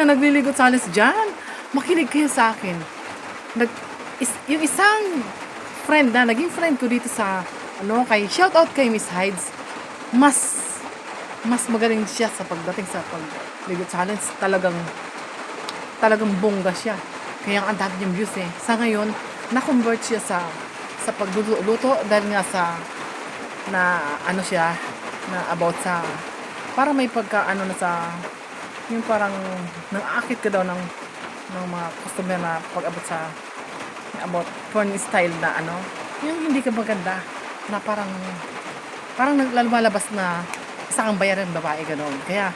na nagliligot challenge dyan. Makinig kayo sa akin. Nag, is, yung isang friend na, naging friend ko dito sa, ano, kay, shout out kay Miss Hides. Mas, mas magaling siya sa pagdating sa pagligot challenge. Talagang, talagang bongga siya. Kaya ang dami niyang views eh. Sa ngayon, na-convert siya sa sa pagluluto dahil nga sa na ano siya na about sa para may pagka ano na sa yung parang nang-akit ka daw ng ng mga customer na pag abot sa about porn style na ano. Yung hindi ka maganda na parang parang naglalabas na isa kang bayaran babae gano'n. Kaya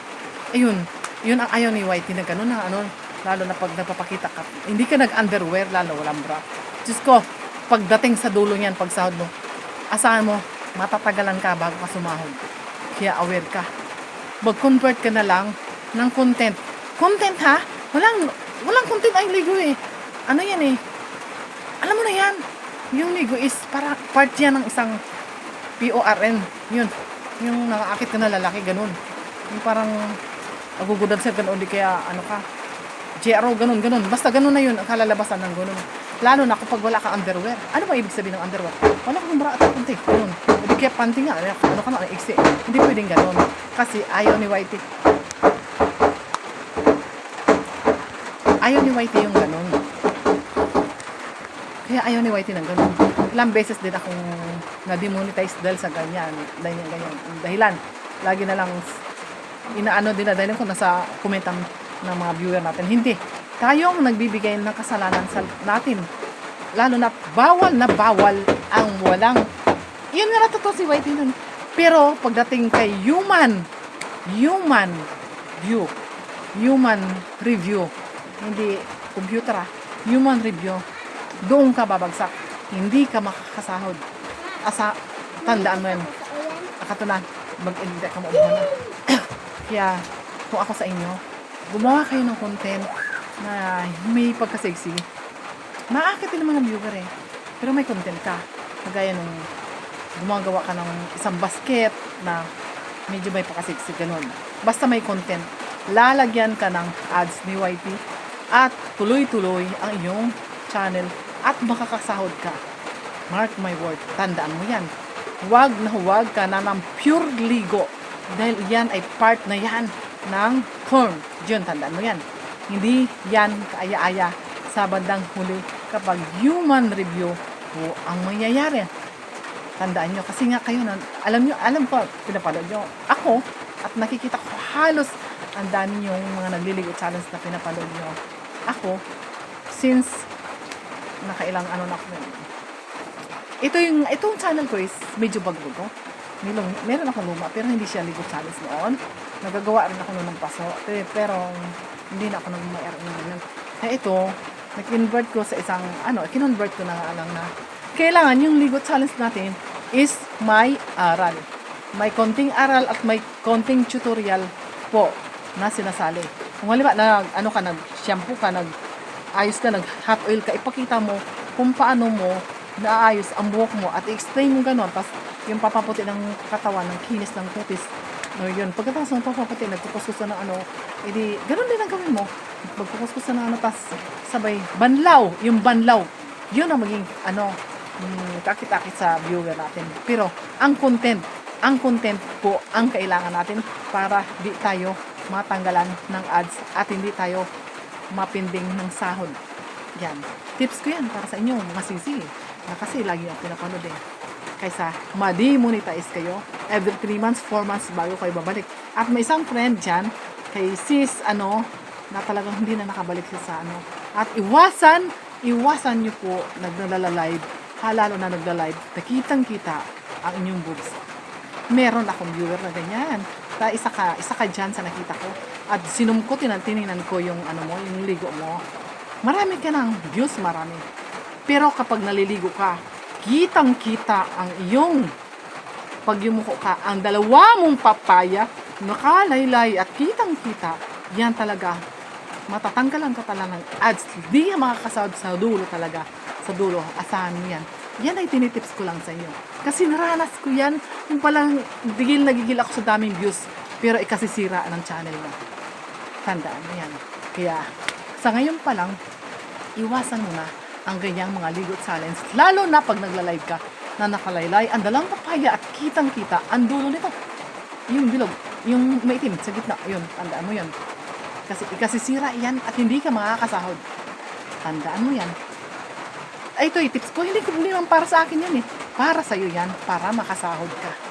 ayun yun ang ayaw ni Whitey na gano'n na ano lalo na pag nagpapakita ka. Hindi ka nag-underwear lalo walang bra. Diyos ko pagdating sa dulo niyan pag sahod mo asahan mo matatagalan ka bago ka sumahod. Kaya aware ka. Mag-convert ka na lang ng content content ha? Walang walang content ay ligo eh. Ano yan eh? Alam mo na yan. Yung ligo is para part yan ng isang PORN yun. Yung nakaakit ka na lalaki ganun. Yung parang agugudan sa ganun. Di kaya ano ka? GRO ganun ganun. Basta ganun na yun. Ang kalalabasan ng ganun. Lalo na kapag wala kang underwear. Ano ba ibig sabihin ng underwear? Wala kang bra at kunti ganun. O di kaya panty nga ano ano ka na ang iksi. Hindi pwedeng ganun. Kasi ayaw ni Whitey ayaw ni Whitey yung ganun. Kaya ayaw ni Whitey ng ganun. Ilang beses din akong na-demonetize dahil sa ganyan dahil ganyan Ang dahilan. Lagi na lang inaano din na dahil ko nasa komentan ng mga viewer natin hindi. Tayong nagbibigay ng kasalanan sa natin. Lalo na bawal na bawal ang walang. Yun nga natuto si Whitey nun. Pero pagdating kay human human view human review hindi computer ah. Human review. Doon ka babagsak. Hindi ka makakasahod. Asa tandaan mo yan akatunan mag-edit ka mo na. Kaya kung ako sa inyo gumawa kayo ng content na may pagka-sexy maakit din naman ang viewer eh. Pero may content ka. Kagaya nung gumagawa ka ng isang basket na medyo may pagka-sexy ganun. Basta may content. Lalagyan ka ng ads ni YT at tuloy-tuloy ang iyong channel at makakasahod ka mark my word tandaan mo yan huwag na huwag ka na ng pure ligo dahil yan ay part na yan ng porn yun tandaan mo yan hindi yan kaaya-aya sa bandang huli kapag human review po ang mangyayari. Tandaan nyo, kasi nga kayo, na, alam nyo, alam ko, pinapanood nyo, ako, at nakikita ko halos ang dami yung mga nagliligo challenge na pinapanood nyo. Ako, since nakailang ano na ako. Ito yung, itong channel ko is medyo bago to. Meron, meron ako luma, pero hindi siya ligo challenge noon. Nagagawa rin ako noon ng paso. eh, Pero, hindi na ako nag-MR ngayon. Kaya ito, nag-convert ko sa isang, ano, kinonvert ko na lang na, kailangan yung ligo challenge natin is may aral. May konting aral at may konting tutorial po na sinasali. Kung halimbawa, nag, ano ka, nag-shampoo ka, nag, ayos ka, nag-hot oil ka, ipakita mo kung paano mo naayos ang buhok mo at i-explain mo gano'n. Tapos, yung papaputi ng katawan, ng kinis ng kutis, No, yun. Pagkatapos ng papaputi, nagkukuskus na ng ano, edi, ganun din ang gawin mo. Magkukuskus na ng ano, tas sabay, banlaw, yung banlaw. Yun ang maging, ano, mm, kakit-akit sa viewer natin. Pero, ang content, ang content po ang kailangan natin para di tayo matanggalan ng ads at hindi tayo mapinding ng sahod. Yan. Tips ko yan para sa inyo, mga sisi. Na kasi lagi ang pinapanood eh kaysa ma-demonetize kayo every 3 months, 4 months bago kayo babalik. At may isang friend dyan, kay sis, ano, na talagang hindi na nakabalik siya sa ano. At iwasan, iwasan nyo po naglalalive, halalo na nagla-live, nakitang kita ang inyong boobs. Meron akong viewer na ganyan. Ta isa ka, isa ka dyan sa nakita ko. At sinum ko, tinan, tininan ko yung ano mo, yung ligo mo. Marami ka ng views, marami. Pero kapag naliligo ka, kitang-kita ang iyong pag yumuko ka, ang dalawa mong papaya, nakalaylay at kitang-kita, yan talaga, matatanggalan ka talaga ng ads. Di ka makakasahod sa dulo talaga. Sa dulo, asahan yan. Yan ay tinitips ko lang sa inyo. Kasi naranas ko yan, yung palang digil na gigil ako sa daming views, pero ikasisira ng channel mo. Tandaan mo yan. Kaya, sa ngayon pa lang, iwasan mo na ang ganyang mga ligot silence. Lalo na pag nagla-live ka na nakalaylay, ang dalang papaya at kitang-kita ang dulo nito. Yung bilog, yung maitim sa gitna, yun, tandaan mo yun. Kasi ikasisira yan at hindi ka makakasahod. Tandaan mo yan. Ay, ito tips ko. Hindi hindi naman para sa akin yan eh. Para sa'yo yan. Para makasahod ka.